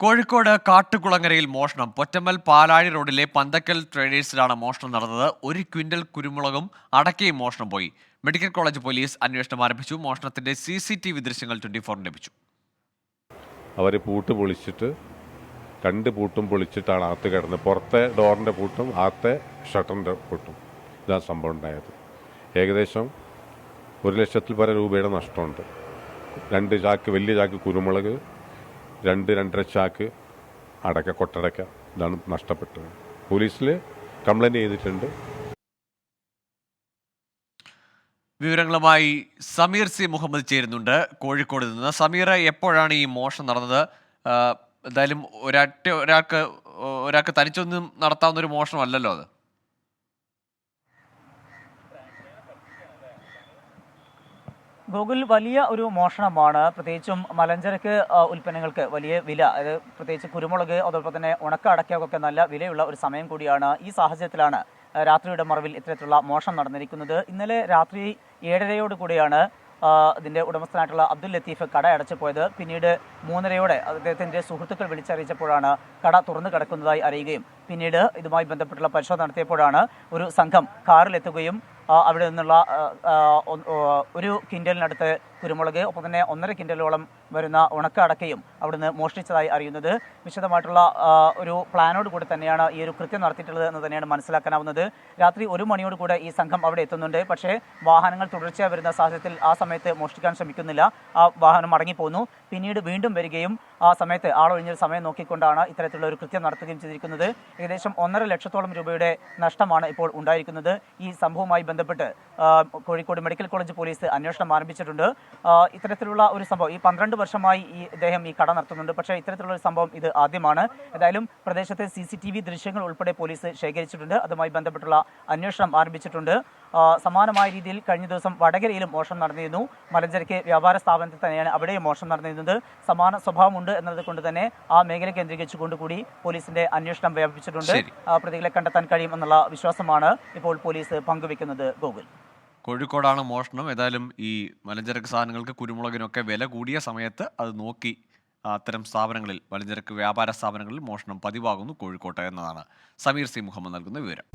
കോഴിക്കോട് കാട്ടുകുളങ്ങരയിൽ മോഷണം. പൊറ്റമ്മൽ പാലാഴി റോഡിലെ പന്തക്കൽ ട്രേഡേഴ്സിലാണ് മോഷണം നടന്നത്. ഒരു ക്വിന്റൽ കുരുമുളകും അടക്കയും മോഷണം പോയി. മെഡിക്കൽ കോളേജ് പോലീസ് അന്വേഷണം ആരംഭിച്ചു. മോഷണത്തിന്റെ സി സി ടി വി ദൃശ്യങ്ങൾ ട്വന്റി ഫോറിന് ലഭിച്ചു. അവർ പൂട്ട് പൊളിച്ചിട്ട് രണ്ട് പൂട്ടും പൊളിച്ചിട്ടാണ് അകത്ത് കിടന്നത്. പുറത്തെ ഡോറിന്റെ പൂട്ടും അകത്തെ ഷട്ടറിന്റെ പൂട്ടും. ഇതാണ് സംഭവം ഉണ്ടായത്. ഏകദേശം ഒരു ലക്ഷത്തിൽ പല രൂപയുടെ നഷ്ടമുണ്ട്. രണ്ട് ചാക്ക് വലിയ ചാക്ക് കുരുമുളക് രണ്ട് രണ്ടര ചാക്ക് അടക്ക കൊട്ടടക്ക ഇതാണ് നഷ്ടപ്പെട്ടത്. പോലീസിൽ കംപ്ലൈന്റ് ചെയ്തിട്ടുണ്ട്. വിവരങ്ങളുമായി സമീർ സി മുഹമ്മദ് ചേരുന്നുണ്ട്. കോഴിക്കോട് നിന്ന്. സമീർ എപ്പോഴാണ് ഈ മോഷണം നടന്നത്? എന്തായാലും ഒരാറ്റ ഒരാൾക്ക് ഒരാൾക്ക് തനിച്ചൊന്നും നടത്താവുന്ന ഒരു മോഷണമല്ലല്ലോ അത്? ഗൂഗിൾ വലിയ ഒരു മോഷണമാണ്. പ്രത്യേകിച്ചും മലഞ്ചരക്ക് ഉൽപ്പന്നങ്ങൾക്ക് വലിയ വില. അതായത് പ്രത്യേകിച്ച് കുരുമുളക് അതോടൊപ്പം തന്നെ ഉണക്ക അടയ്ക്കൊക്കെ നല്ല വിലയുള്ള ഒരു സമയം കൂടിയാണ് ഈ സാഹചര്യത്തിലാണ് രാത്രിയുടെ മറവിൽ ഇത്തരത്തിലുള്ള മോഷണം നടന്നിരിക്കുന്നത്. ഇന്നലെ രാത്രി ഏഴരയോട് കൂടിയാണ് ഇതിന്റെ ഉടമസ്ഥനായിട്ടുള്ള അബ്ദുൽ ലത്തീഫ് കട അടച്ചു പോയത് പിന്നീട് മൂന്നരയോടെ അദ്ദേഹത്തിന്റെ സുഹൃത്തുക്കൾ വിളിച്ചറിയിച്ചപ്പോഴാണ് കട തുറന്നു കിടക്കുന്നതായി അറിയുകയും പിന്നീട് ഇതുമായി ബന്ധപ്പെട്ടുള്ള പരിശോധന നടത്തിയപ്പോഴാണ് ഒരു സംഘം കാറിലെത്തുകയും അവിടെ നിന്നുള്ള ഒരു കിൻഡലിനടുത്ത് കുരുമുളക് ഒപ്പം തന്നെ ഒന്നര കിൻഡലോളം വരുന്ന ഉണക്ക അടക്കയും അവിടുന്ന് മോഷ്ടിച്ചതായി അറിയുന്നത്. വിശദമായിട്ടുള്ള ഒരു പ്ലാനോട് കൂടി തന്നെയാണ് ഈ ഒരു കൃത്യം നടത്തിയിട്ടുള്ളത് എന്ന് തന്നെയാണ് മനസ്സിലാക്കാനാവുന്നത്. രാത്രി ഒരു മണിയോട് കൂടെ ഈ സംഘം അവിടെ എത്തുന്നുണ്ട്. പക്ഷേ വാഹനങ്ങൾ തുടർച്ചയായി വരുന്ന സാഹചര്യത്തിൽ ആ സമയത്ത് മോഷ്ടിക്കാൻ ശ്രമിക്കുന്നില്ല. ആ വാഹനം മടങ്ങിപ്പോന്നു. പിന്നീട് വീണ്ടും വരികയും ആ സമയത്ത് ആളൊഴിഞ്ഞൊരു സമയം നോക്കിക്കൊണ്ടാണ് ഇത്തരത്തിലുള്ള ഒരു കൃത്യം നടത്തുകയും ചെയ്തിരിക്കുന്നത്. ഏകദേശം ഒന്നര ലക്ഷത്തോളം രൂപയുടെ നഷ്ടമാണ് ഇപ്പോൾ ഉണ്ടായിരിക്കുന്നത്. ഈ സംഭവവുമായി ബന്ധപ്പെട്ട് കോഴിക്കോട് മെഡിക്കൽ കോളേജ് പോലീസ് അന്വേഷണം ആരംഭിച്ചിട്ടുണ്ട്. ഇത്തരത്തിലുള്ള ഒരു സംഭവം ഈ പന്ത്രണ്ട് വർഷമായി ഈ ഇദ്ദേഹം ഈ കട നടത്തുന്നുണ്ട്. പക്ഷേ ഇത്തരത്തിലുള്ള ഒരു സംഭവം ഇത് ആദ്യമാണ്. ഏതായാലും പ്രദേശത്തെ സി ദൃശ്യങ്ങൾ ഉൾപ്പെടെ പോലീസ് ശേഖരിച്ചിട്ടുണ്ട്. അതുമായി ബന്ധപ്പെട്ടുള്ള അന്വേഷണം ആരംഭിച്ചിട്ടുണ്ട്. സമാനമായ രീതിയിൽ കഴിഞ്ഞ ദിവസം വടകരയിലും മോഷണം നടന്നിരുന്നു. മലഞ്ചരക്ക് വ്യാപാര സ്ഥാപനത്തിൽ തന്നെയാണ് അവിടെയും മോഷണം നടന്നിരുന്നത്. സമാന സ്വഭാവമുണ്ട് എന്നത് കൊണ്ട് തന്നെ ആ മേഖല കേന്ദ്രീകരിച്ചുകൊണ്ട് കൂടി പോലീസിന്റെ അന്വേഷണം വ്യാപിച്ചിട്ടുണ്ട് പ്രതികളെ കണ്ടെത്താൻ കഴിയുമെന്നുള്ള വിശ്വാസമാണ് ഇപ്പോൾ പോലീസ് പങ്കുവെക്കുന്നത് ഗോകുൽ. കോഴിക്കോടാണ് മോഷണം. ഏതായാലും ഈ മലഞ്ചരക്ക് സാധനങ്ങൾക്ക് കുരുമുളകിനൊക്കെ വില കൂടിയ സമയത്ത് അത് നോക്കി അത്തരം സ്ഥാപനങ്ങളിൽ മലഞ്ചരക്ക് വ്യാപാര സ്ഥാപനങ്ങളിൽ മോഷണം പതിവാകുന്നു കോഴിക്കോട്ട് എന്നതാണ്. സമീർ സി മുഹമ്മദ് നൽകുന്ന വിവരം.